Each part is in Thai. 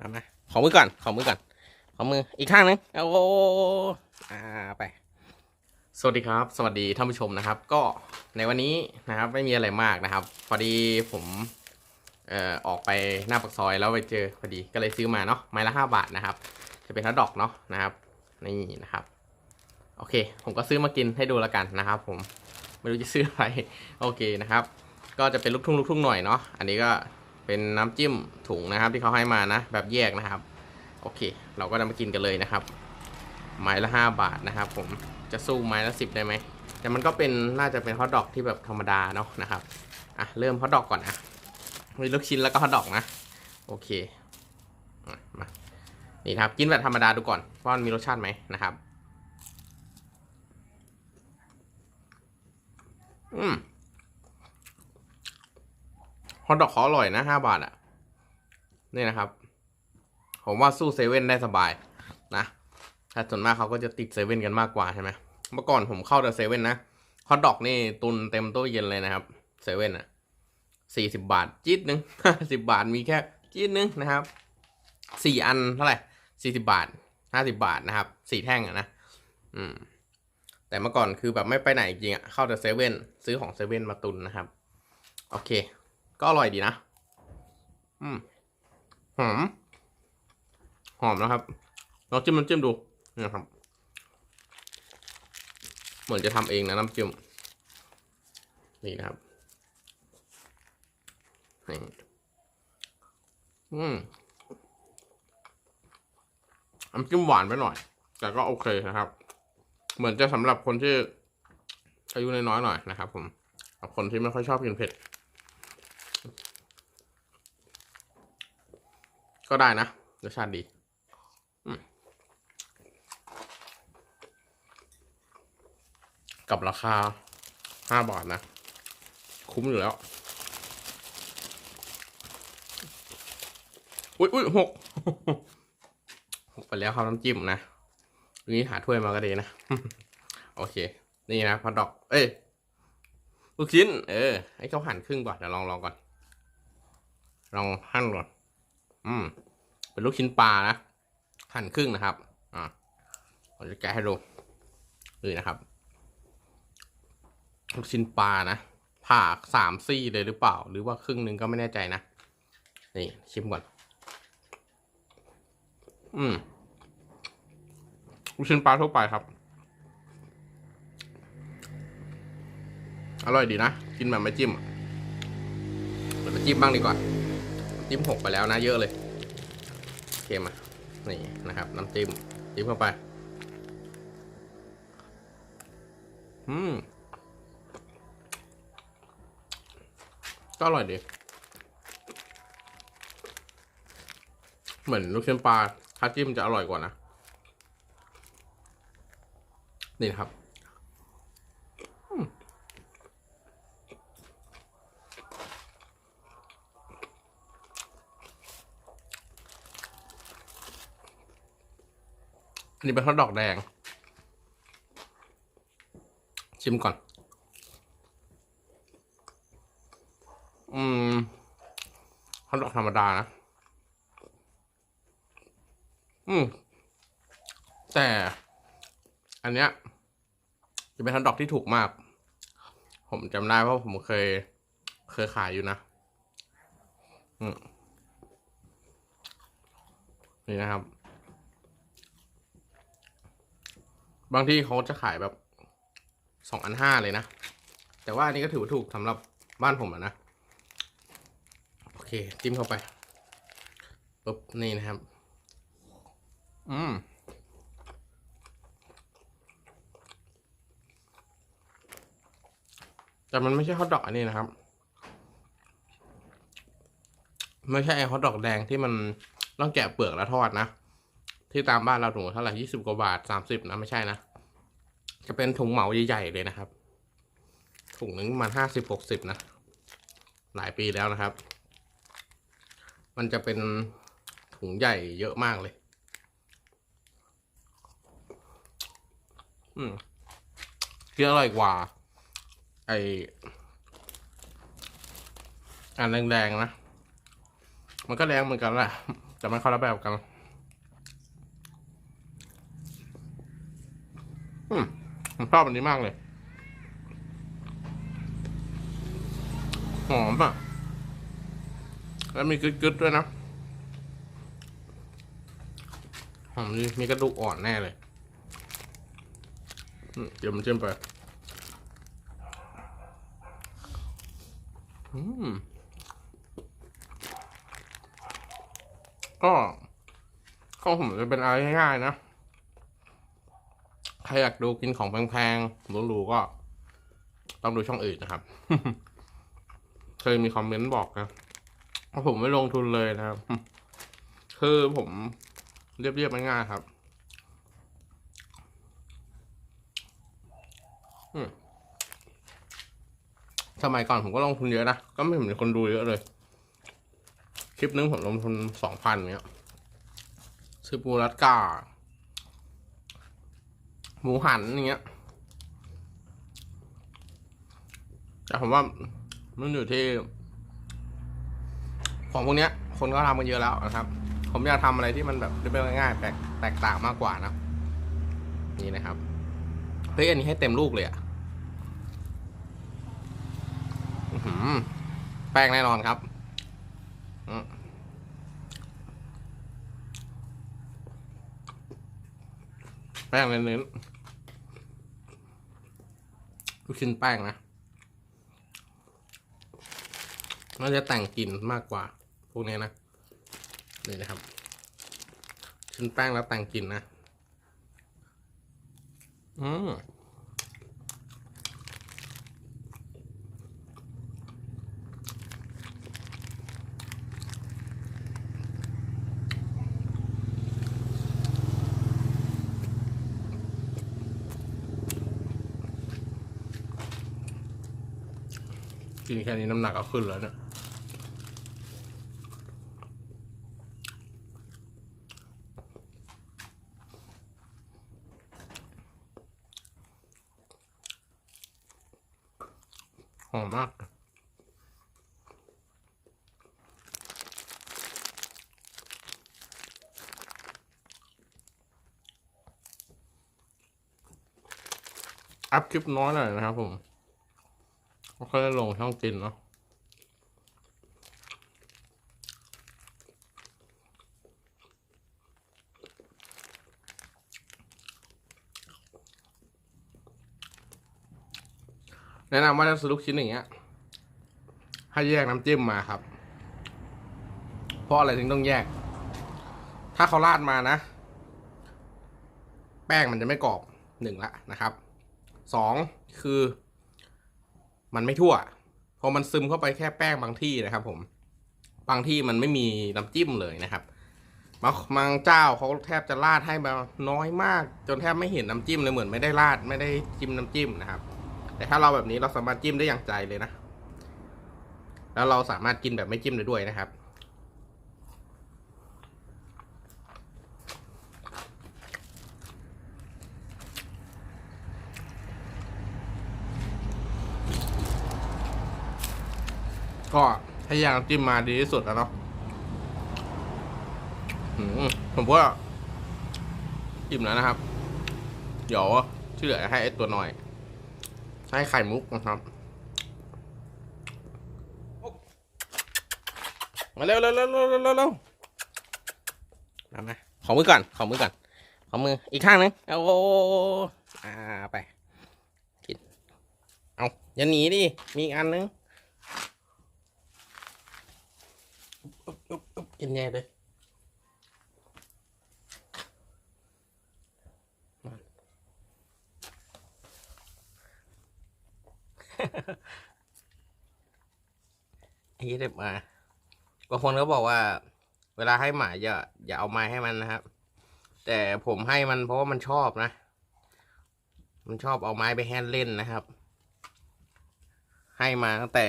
มามาขอมือก่อน ขอมือก่อน ขอมือ อีกข้างนึงโอ้โหอ่าไป สวัสดีครับ สวัสดีท่านผู้ชมนะครับ ก็ในวันนี้นะครับไม่มีอะไรมากนะครับ พอดีผมเอ่อออกไปหน้าปากซอยแล้วไปเจอพอดีก็เลยซื้อมาเนาะไม้ละห้าบาทนะครับ จะเป็นฮอทดอกเนาะนะครับ นี่นะครับ โอเค ผมก็ซื้อมากินให้ดูแล้วกันนะครับ ผมไม่รู้จะซื้ออะไร โอเคนะครับ ก็จะเป็นลูกทุ่งลูกทุ่งหน่อยเนาะ อันนี้ก็ เป็นน้ำจิ้มถุงนะครับ ที่เขาให้มานะ แบบแยกนะครับ โอเค เราก็จะมากินกันเลยนะครับ ไม้ละห้าบาทนะครับผมจะสู้ไม้ละสิบได้ไหมแต่มันก็เป็นน่าจะเป็นฮอทดอกที่แบบธรรมดาเนาะนะครับอะเริ่มฮอทดอกก่อนนะมีลูกชิ้นแล้วก็ฮอทดอกนะ โอเคมานี่ครับกินแบบธรรมดาดูก่อนว่ามันมีรสชาติไหมนะครับ อืม ฮอทดอกเขาอร่อยนะห้าบาทอะ่ะ นี่นะครับ ผมว่าสู้เซเว่นได้สบายนะถ้าส่วนมากเขาก็จะติดเซเว่นกันมากกว่าใช่ไหมเมื่อก่อนผมเข้าแต่เซเว่นนะฮอทดอกนี่ตุนเต็มตู้เย็นเลยนะครับเซเว่นอะสี่สิบบาทจี๊ดนึงสิบบาทมีแค่จี๊ดนึงนะครับสี่อันเท่าไหร่สี่สิบาทห้าสิบาทนะครับสี่แท่งอะนะอืม แต่เมื่อก่อนคือแบบไม่ไปไหนจริงอะเข้าแต่เซเว่นซื้อของเซเว่นมาตุนนะครับ โอเค ก็อร่อยดีนะ อืม หอม หอมนะครับ ลองจิ้มน้ำจิ้มดูนี่นะครับ เหมือนจะทำเองนะน้ำจิ้ม นี่นะครับนี่อืมน้ำจิ้มหวานไปหน่อย แต่ก็โอเคนะครับ เหมือนจะสำหรับคนที่อายุน้อยๆหน่อยนะครับ ผมกับคนที่ไม่ค่อยชอบกินเผ็ด ก็ได้นะรสชาติดีกับราคาห้าบาทนะ คุ้มอยู่แล้ว อุ้ยอุ้ยหกหกไปแล้วครับน้ำจิ้มนะทีนี้หาถ้วยมาก็ดีนะ โอเค นี่นะพอดอก เอ้ย ลูกชิ้น เออ ให้เขาหั่นครึ่งก่อน เดี๋ยวลองลองก่อน ลองหั่นก่อน อืม เป็นลูกชิ้นปลานะหั่นครึ่งนะครับ อ่าผมจะแกะให้ดูนี่นะครับ ลูกชิ้นปลานะผ่าสามซี่เลยหรือเปล่า หรือว่าครึ่งหนึ่งก็ไม่แน่ใจนะ นี่ชิมก่อน อืม ลูกชิ้นปลาทั่วไปครับ อร่อยดีนะ กินแบบไม่จิ้มเดี๋ยวมาจิ้มบ้างดีกว่า จิ้มหกไปแล้วนะเยอะเลยโอเคมานี่นะครับน้ำจิ้มจิ้มเข้าไปอืมก็อร่อยดีเหมือนลูกชิ้นปลาถ้าจิ้มจะอร่อยกว่านะ นี่นะครับ อันนี้เป็นทอดดอกแดง ชิมก่อน อืมฮอทดอกธรรมดานะ อืม แต่ อันเนี้ย จะเป็นฮอทดอกที่ถูกมาก ผมจำได้เพราะผมเคย เคยขายอยู่นะ อืม นี่นะครับ บางที่เขาจะขายแบบสองอันห้าเลยนะ แต่ว่าอันนี้ก็ถือว่าถูกสำหรับบ้านผมอะนะ โอเค จิ้มเข้าไปปุ๊บนี่นะครับ อืมแต่มันไม่ใช่ฮอทดอกอันนี้นะครับ ไม่ใช่ไอ้ฮอทดอกแดงที่มันต้องแกะเปลือกแล้วทอดนะ ที่ตามบ้านเราถุงเท่าไหร่ยี่สิบกว่าบาทสามสิบนะไม่ใช่นะ จะเป็นถุงเหมาใหญ่ๆเลยนะครับ ถุงหนึ่งประมาณห้าสิบหกสิบนะ หลายปีแล้วนะครับ มันจะเป็นถุงใหญ่เยอะมากเลย อืมที่อร่อยกว่า ไออันแดงๆนะ มันก็แดงเหมือนกันแหละ แต่มันคนละแบบกัน อืมผมชอบอันนี้มากเลย หอมอะ แล้วมีกึดๆด้วยนะ หอมดีมีกระดูกอ่อนแน่เลยเดี๋ยวมันจิ้มไปก็ก็ผมจะเป็นอะไรง่ายๆนะ ใครอยากดูกินของแพงๆหรูๆก็ต้องดูช่องอื่นนะครับ เคยมีคอมเมนต์บอกนะว่าผมไม่ลงทุนเลยนะครับ คือผมเรียบๆง่ายๆครับสมัยก่อนผมก็ลงทุนเยอะนะ ก็ไม่เห็นคนดูเยอะเลย คลิปนึงผมลงทุนสองพันเนี้ยซื้อปูรัดกา หมูหันอย่างเงี้ย แต่ผมว่ามันอยู่ที่ ของพวกเนี้ย คนก็ทำกันเยอะแล้วนะครับ ผมอยากทำอะไรที่มันแบบเรียบๆง่ายๆแปลกแตกต่างมากกว่านะ นี่นะครับเฮ้ยอันนี้ให้เต็มลูกเลยอะแป้งแน่นอนครับแป้งเน้นๆ ลูกชิ้นแป้งนะน่าจะแต่งกลิ่นมากกว่า พวกนี้นะนี่นะครับ ชิ้นแป้งแล้วแต่งกลิ่นนะ อืม กินแค่นี้น้ำหนักก็ขึ้นแล้วเนี่ยหอมมากอัพคลิปน้อยหน่อยนะครับผม ไม่ค่อยได้ลงช่องกินเนาะแนะนำว่าถ้าซื้อลูกชิ้นอย่างเงี้ยให้แยกน้ำจิ้มมาครับ เพราะอะไรถึงต้องแยก ถ้าเขาราดมานะ แป้งมันจะไม่กรอบหนึ่งละนะครับสองคือ มันไม่ทั่วพอมันซึมเข้าไปแค่แป้งบางที่นะครับ ผม บางที่มันไม่มีน้ำจิ้มเลยนะครับบางบางเจ้าเขาแทบจะราดให้มาน้อยมาก จนแทบไม่เห็นน้ำจิ้มเลยเหมือนไม่ได้ราดไม่ได้จิ้มน้ำจิ้มนะครับ แต่ถ้าเราแบบนี้เราสามารถจิ้มได้อย่างใจเลยนะ แล้วเราสามารถกินแบบไม่จิ้มได้ด้วยนะครับ ก็ให้ยางจิ้มมาดีที่สุดแล้วเนาะผมว่าอิ่มแล้วนะครับ เดี๋ยวที่เหลือให้ไอตัวหน่อย ให้ไข่มุกนะครับมาเร็วเร็วเร็วเร็วเร็วเร็วเร็วมามาขอมือก่อน ขอมือก่อน ขอมือ อีกข้างนึงเอาโอ้อ่าไป กิน เอาอย่าหนีดิ มีอีกอันนึงอุ๊บอุ๊บอุ๊บ กินแย่เลยไอ้เด็บมาบางคนก็บอกว่า เวลาให้หมาอย่าอย่าเอาไม้ให้มันนะครับ แต่ผมให้มันเพราะว่ามันชอบนะ มันชอบเอาไม้ไปแฮนด์เล่นนะครับ ให้มาตั้งแต่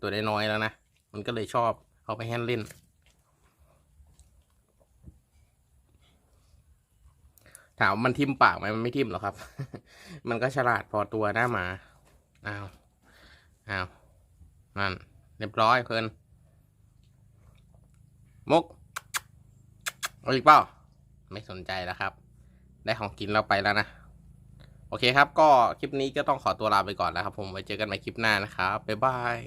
ตัวน้อยแล้วนะ มันก็เลยชอบเอาไปแฮนด์เล่น ถามมันทิ่มปากไหมมันไม่ทิ่มหรอกครับ มันก็ฉลาดพอตัวหน้าหมาอ้าวอ้าวนั่นเรียบร้อยเพลินมุกเอาอีกเปล่าไม่สนใจแล้วครับ ได้ของกินเราไปแล้วนะ โอเคครับ ก็คลิปนี้ก็ต้องขอตัวลาไปก่อนนะครับ ผมไว้เจอกันใหม่คลิปหน้านะครับบ๊ายบาย